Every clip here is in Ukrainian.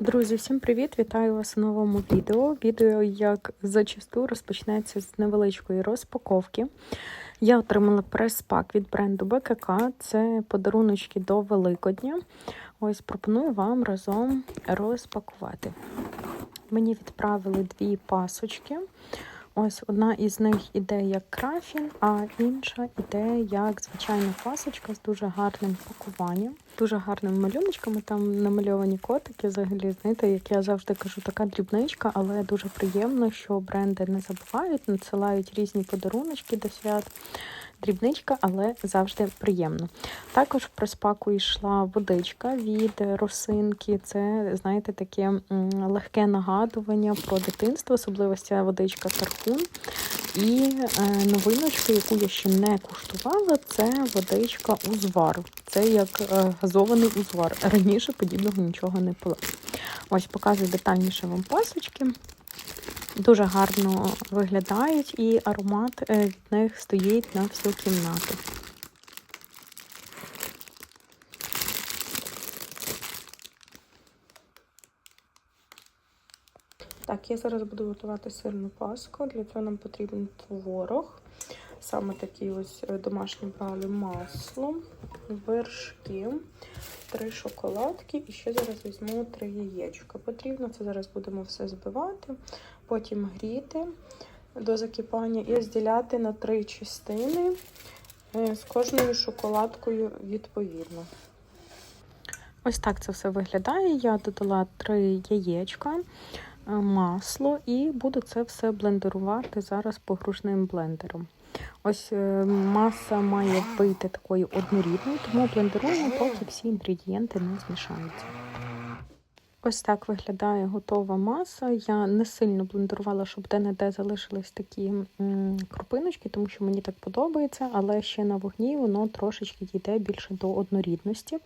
Друзі, всім привіт! Вітаю вас у новому відео. Відео, як зачасту, розпочнеться з невеличкої розпаковки. Я отримала прес-пак від бренду БКК. Це подаруночки до Великодня. Ось пропоную вам разом розпакувати. Мені відправили дві пасочки. Ось одна із них іде як крафін, а інша іде як звичайна пасочка з дуже гарним пакуванням, дуже гарними малюночками. Там намальовані котики. Взагалі, знаєте, як я завжди кажу, така дрібничка, але дуже приємно, що бренди не забувають, надсилають різні подаруночки до свят. Дрібничка, але завжди приємно. Також в проспаку йшла водичка від росинки. Це, знаєте, таке легке нагадування про дитинство, особливо ця водичка Тархун. І е, новиночка, яку я ще не куштувала, це водичка узвар. Це як е, газований узвар. Раніше подібного нічого не пила. Ось показую детальніше вам пасочки. Дуже гарно виглядають, і аромат від них стоїть на всю кімнату. Так, я зараз буду готувати сирну паску. Для цього нам потрібен творог. Саме такий ось домашній брали масло, вершки, три шоколадки і ще зараз візьму три яєчка. Потрібно це зараз будемо все збивати, потім гріти до закипання і розділяти на три частини з кожною шоколадкою відповідно. Ось так це все виглядає. Я додала три яєчка, масло і буду це все блендерувати зараз погружним блендером. Ось маса має вийти такою однорідною, тому блендеруємо, поки всі інгредієнти не змішаються. Ось так виглядає готова маса. Я не сильно блендерувала, щоб де-не-де залишились такі крупиночки, тому що мені так подобається, але ще на вогні воно трошечки дійде більше до однорідності.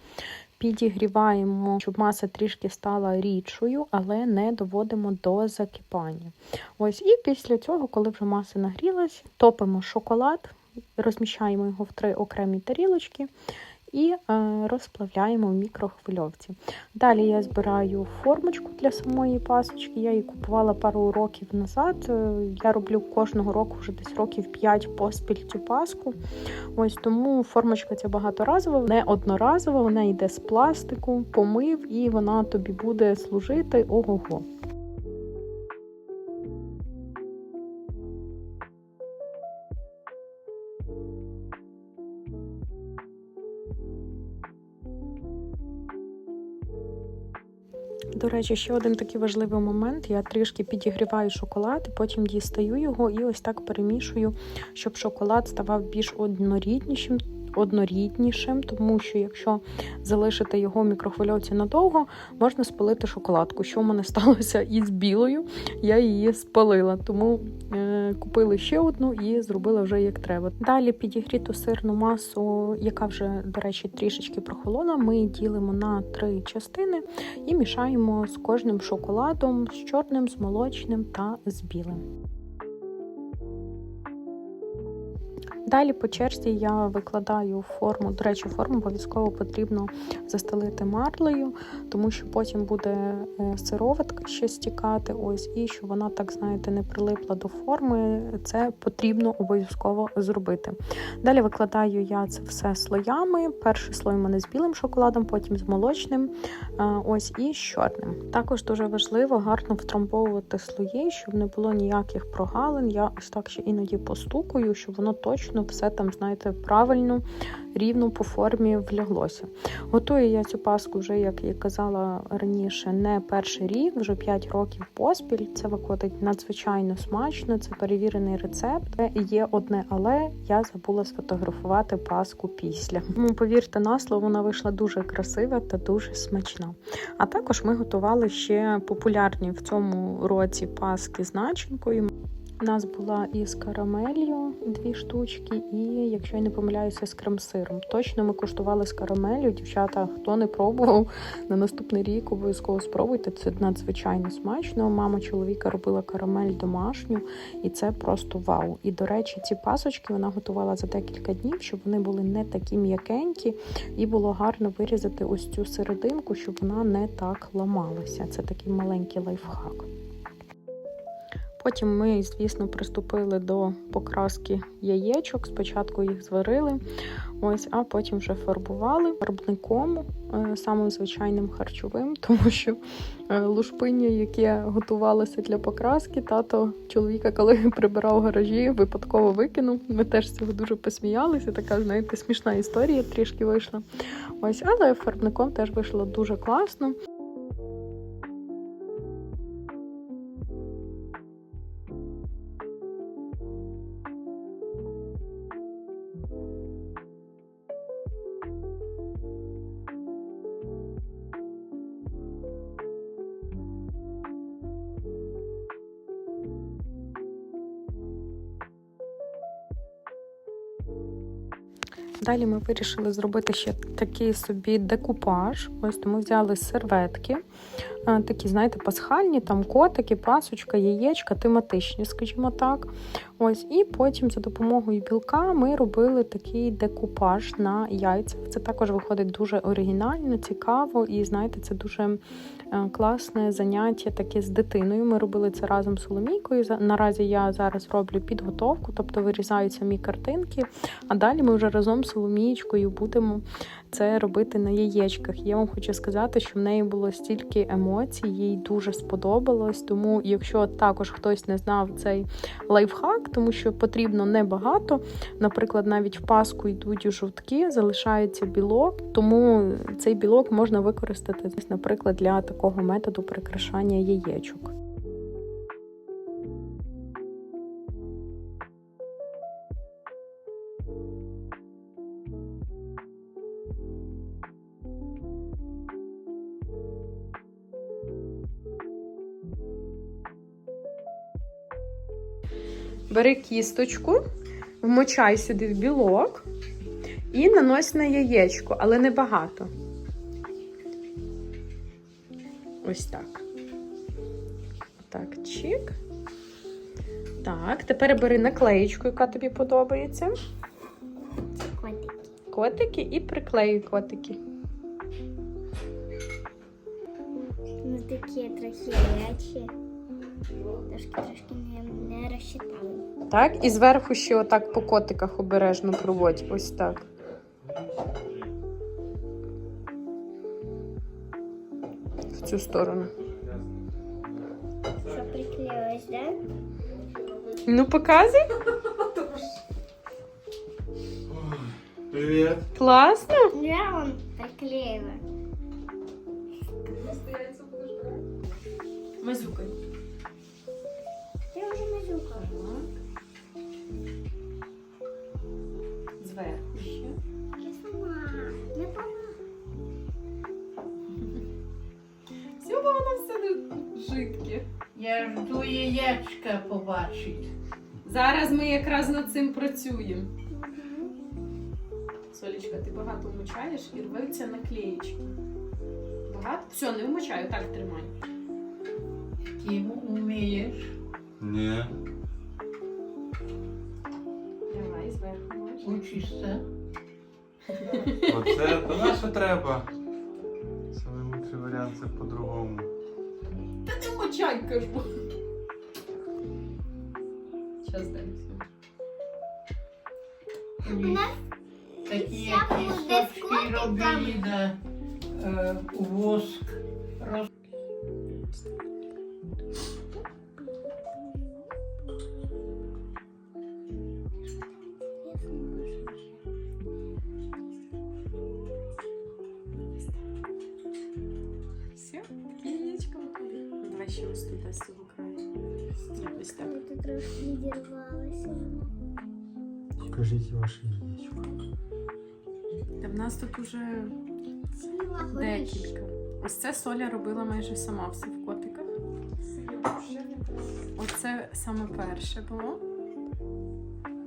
Підігріваємо, щоб маса трішки стала рідшою, але не доводимо до закипання. Ось І після цього, коли вже маса нагрілась, топимо шоколад, розміщаємо його в три окремі тарілочки і розплавляємо в мікрохвильовці. Далі я збираю формочку для самої пасочки. Я її купувала пару років назад. Я роблю кожного року вже десь років 5 поспіль цю паску. Ось Тому формочка ця багаторазова, не одноразова, вона йде з пластику, помив, і вона тобі буде служити ого-го. Речі, ще один такий важливий момент. Я трішки підігріваю шоколад, потім дістаю його і ось так перемішую, щоб шоколад ставав більш одноріднішим. Одноріднішим, тому що якщо залишити його в мікрохвильовці надовго, можна спалити шоколадку. Що в мене сталося із білою, я її спалила, тому е, купили ще одну і зробила вже як треба. Далі підігріту сирну масу, яка вже, до речі, трішечки прохолола, ми ділимо на три частини і мішаємо з кожним шоколадом, з чорним, з молочним та з білим. Далі по черзі я викладаю форму. До речі, форму обов'язково потрібно застелити марлею, тому що потім буде сироватка ще стікати. Ось, і щоб вона, так знаєте, не прилипла до форми. Це потрібно обов'язково зробити. Далі викладаю я це все слоями. Перший слой у мене з білим шоколадом, потім з молочним, ось і з чорним. Також дуже важливо гарно втрамбовувати слої, щоб не було ніяких прогалин. Я ось так ще іноді постукую, щоб воно точно все там, знаєте, правильно, рівно по формі вляглося. Готую я цю паску вже, як я казала раніше, не перший рік, вже 5 років поспіль. Це виходить надзвичайно смачно, це перевірений рецепт. Є одне, але я забула сфотографувати паску після. Тому повірте на слово, вона вийшла дуже красива та дуже смачна. А також ми готували ще популярні в цьому році паски з начинкою. У нас була із карамелью дві штучки, і, якщо я не помиляюся, з крем-сиром. Точно ми куштували з карамелью. Дівчата, хто не пробував, на наступний рік обов'язково спробуйте. Це надзвичайно смачно. Мама чоловіка робила карамель домашню, і це просто вау. І до речі, ці пасочки вона готувала за декілька днів, щоб вони були не такі м'якенькі, і було гарно вирізати ось цю серединку, щоб вона не так ламалася. Це такий маленький лайфхак. Потім ми, звісно, приступили до покраски яєчок. Спочатку їх зварили, ось, а потім вже фарбували фарбником, е, самим звичайним харчовим, тому що е, лушпиння, яке готувалося для покраски, тато чоловіка, коли прибирав гаражі, випадково викинув. Ми теж з цього дуже посміялися. Така, знаєте, смішна історія трішки вийшла. Ось, але фарбником теж вийшло дуже класно. Далі ми вирішили зробити ще такий собі декупаж. Ось тому взяли серветки, е, такі, знаєте, пасхальні, там котики, пасочка, яєчка, тематичні, скажімо так. Ось, і потім за допомогою білка ми робили такий декупаж на яйцях. Це також виходить дуже оригінально, цікаво, і знаєте, це дуже е, класне заняття таке з дитиною. Ми робили це разом з Соломійкою. Наразі я зараз роблю підготовку, тобто вирізаю самі картинки. А далі ми вже разом з Соломієчкою будемо це робити на яєчках. Я вам хочу сказати, що в неї було стільки емоцій, їй дуже сподобалось. Тому, якщо також хтось не знав цей лайфхак, тому що потрібно небагато. Наприклад, навіть в паску йдуть жовтки, залишається білок, тому цей білок можна використати, наприклад, для такого методу прикрашання яєчок. Бери кісточку, вмочай сюди в білок і нанось на яєчко, але не багато. Ось так. Так, чик. Так, тепер бери наклеєчку, яка тобі подобається. Котики. Котики і приклеюй котики. Ну такі трохи речі. Трошки трошки не, не розчитали. Так, і зверху ще отак по котиках обережно проводь. Ось так. В цю сторону. Що приклеїлось, да? Ну, показуй. Привет. Класно. Я он приклеїла. Мазюкай. Я яєчка побачити. Зараз ми якраз над цим працюємо. Солічка, ти багато вмочаєш і рветься наклеєчки. Багато? Все, не вмочаю, так тримай. Ти вмієш Ні. Давай зверху. можеш. учишся. Оце то на що треба? Самий лучший варіант це по-другому. Та не вмочай, кажу. Ні. Такі Я як буду листочки з котиками. робили е, воск. Та в нас тут уже декілька. Ось це Соля робила майже сама все в котиках. Оце саме перше було.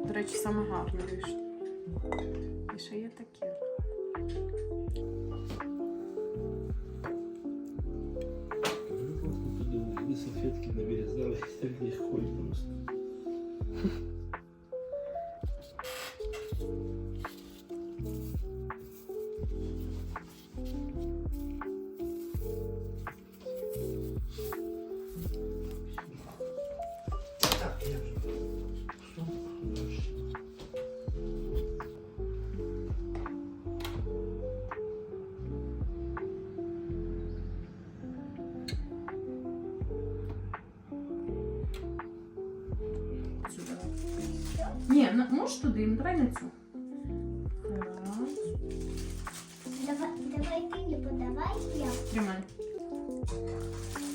До речі, саме гарне вийшло. І ще є таке. Две салфетки навырезали, так легко и просто. Можеш туди, ну, давай на цю. Так, Давай, давай ты не подавай, я. тримай.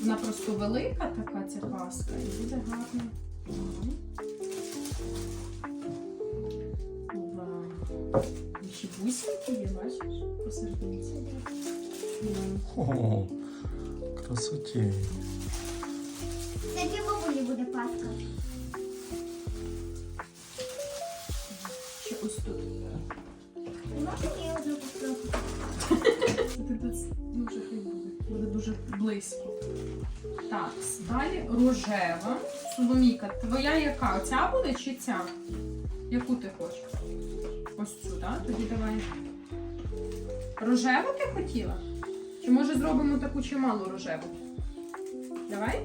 Вона просто велика така ця паска і буде гарно. Вау. Ще бусинки є, бачиш, посерединці. Ну. О, красоті. Тут дуже хай буде. Дуже близько. Так, далі рожева. Соломійка, твоя яка? Оця буде чи ця? Яку ти хочеш? Ось цю, так? Тоді давай. Рожеву ти хотіла? Чи може зробимо таку чималу рожеву? Давай?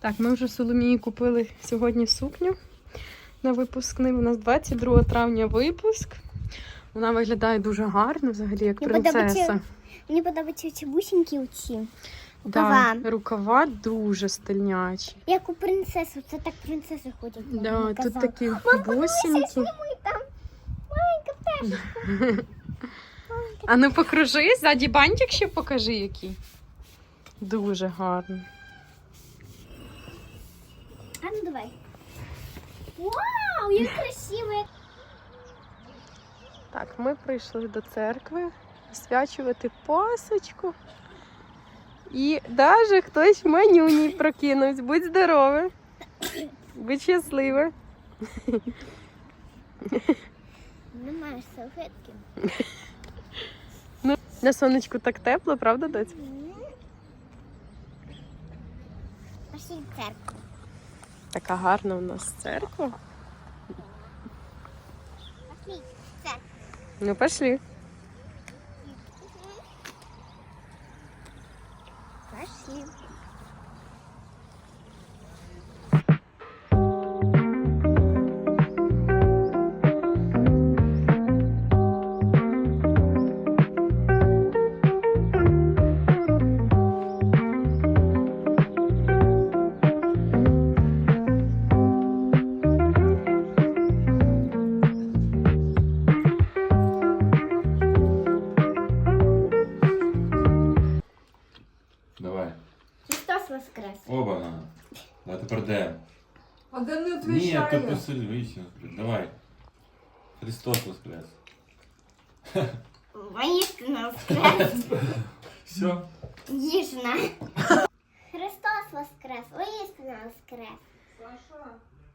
Так, ми вже Соломії купили сьогодні сукню на випускний. У нас 22 травня випуск. Вона виглядає дуже гарно, взагалі, як Мені подобається принцеса. Мені подобаються ці бусинки оці. Да, рукава. рукава дуже стильнячі. Як у принцеси, це так принцеси ходять. я Да, вам тут казала. такі бусинки. Там маленька пташечка. А ну покружи, ззаді бантик ще покажи який. Дуже гарно. А ну давай. Вау, як красиво. Так, ми прийшли до церкви освячувати пасочку. І навіть хтось в манюні прокинувся. Будь здоровий. Будь щасливий. Немає салфетки. На сонечку так тепло, правда, доць? Пошли в церкву. Така гарна у нас церква. Ну. Пошли. А де не Ні, то посильніше. Давай. Христос воскрес. Воистину воскрес. Все. Їжна. Христос воскрес. Воістину воскрес.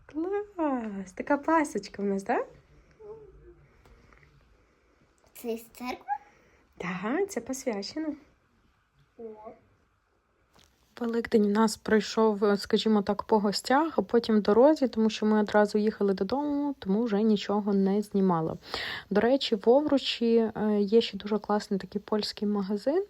Клас! Така пасочка в нас, так? Це із церкви? Так, це посвячено. Великдень у нас пройшов, е, скажімо так, по гостях, а потім в дорозі, тому що ми одразу їхали додому, тому вже нічого не знімала. До речі, в Овручі е, є ще дуже класний такий польський магазин,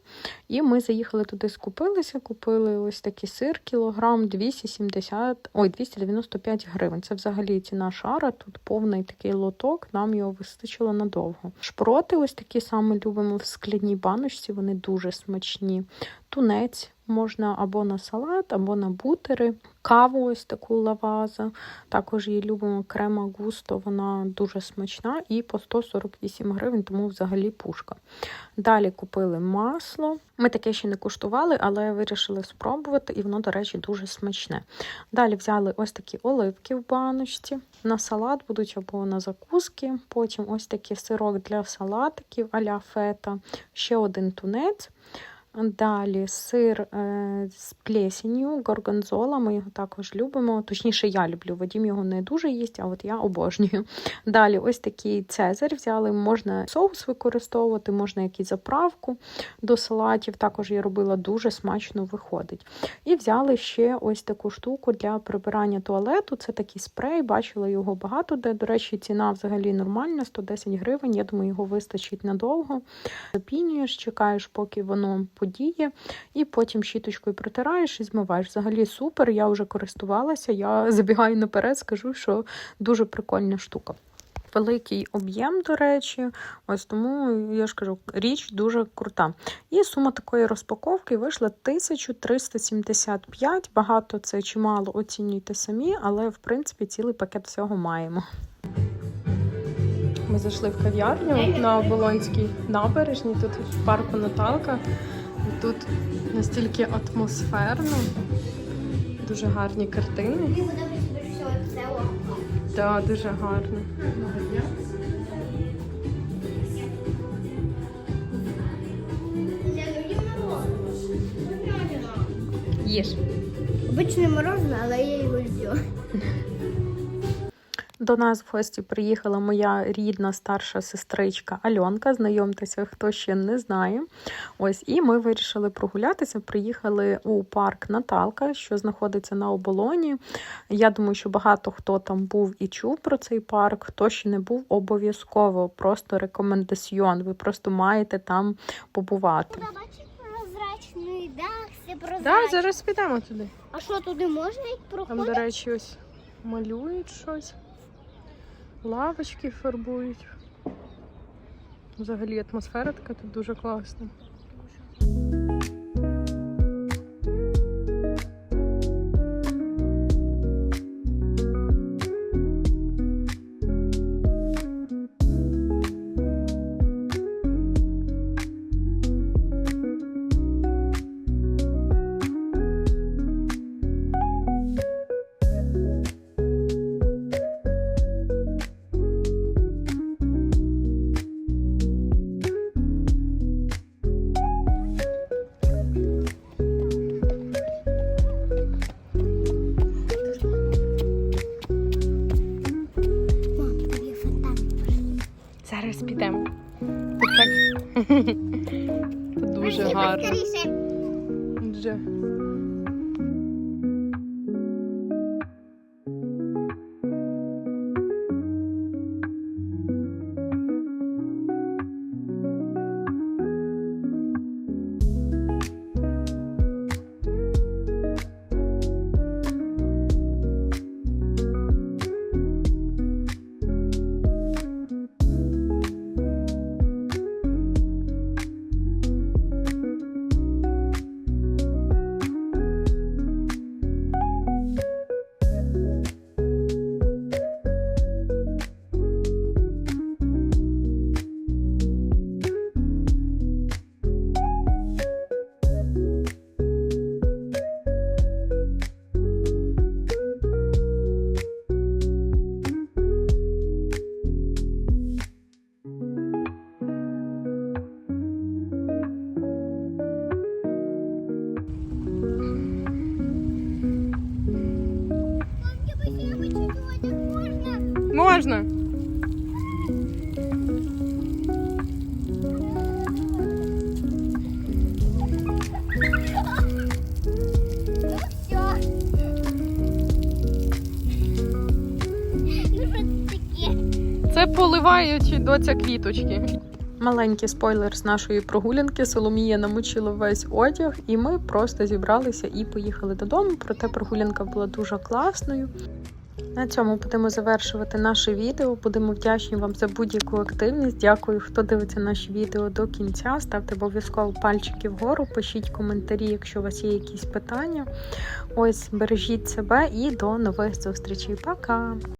і ми заїхали туди, скупилися, купили ось такий сир, кілограм 270, ой, 295 гривень. Це взагалі ціна шара, тут повний такий лоток, нам його вистачило надовго. Шпроти ось такі саме любимо в скляній баночці, вони дуже смачні. Тунець можна або на салат, або на бутери. Каву ось таку лаваза. Також її любимо крема густо, вона дуже смачна і по 148 гривень, тому взагалі пушка. Далі купили масло. Ми таке ще не куштували, але вирішили спробувати, і воно, до речі, дуже смачне. Далі взяли ось такі оливки в баночці. На салат будуть або на закуски. Потім ось такий сирок для салатиків а-ля фета, ще один тунець. Далі сир е, з плесенью, горгонзола, ми його також любимо. Точніше, я люблю. Вадім його не дуже їсть, а от я обожнюю. Далі ось такий цезарь взяли. Можна соус використовувати, можна якусь заправку до салатів. Також я робила дуже смачно виходить. І взяли ще ось таку штуку для прибирання туалету. Це такий спрей, бачила його багато де. До речі, ціна взагалі нормальна, 110 гривень. Я думаю, його вистачить надовго. Запінюєш, чекаєш, поки воно подіє, і потім щіточкою протираєш і змиваєш. Взагалі супер, я вже користувалася. Я забігаю наперед, скажу, що дуже прикольна штука. Великий об'єм, до речі, ось тому я ж кажу, річ дуже крута. І сума такої розпаковки вийшла 1375. Багато це чи мало оцінюйте самі, але в принципі цілий пакет всього маємо. Ми зайшли в кав'ярню на Оболонській набережній, тут в парку Наталка. І тут настільки атмосферно, дуже гарні картини. Так, дуже гарно. Я люблю морозиво. Їж. Обичне морозиво, але я його люблю. До нас в гості приїхала моя рідна старша сестричка Альонка. Знайомтеся, хто ще не знає. Ось, і ми вирішили прогулятися. Приїхали у парк Наталка, що знаходиться на оболоні. Я думаю, що багато хто там був і чув про цей парк. Хто ще не був, обов'язково просто рекомендаціон. Ви просто маєте там побувати. Прозрачний дах, все Так, зараз підемо туди. А що туди можна й Там, до проходити? речі, ось малюють щось. Лавочки фарбують. Взагалі атмосфера така тут дуже класна. Зараз підемо. Тут так Дуже гарно. Дуже. Це поливаючи доця квіточки. Маленький спойлер з нашої прогулянки. Соломія намочила весь одяг, і ми просто зібралися і поїхали додому. Проте прогулянка була дуже класною. На цьому будемо завершувати наше відео. Будемо вдячні вам за будь-яку активність. Дякую, хто дивиться наші відео до кінця. Ставте обов'язково пальчики вгору, пишіть коментарі, якщо у вас є якісь питання. Ось бережіть себе і до нових зустрічей. Пока!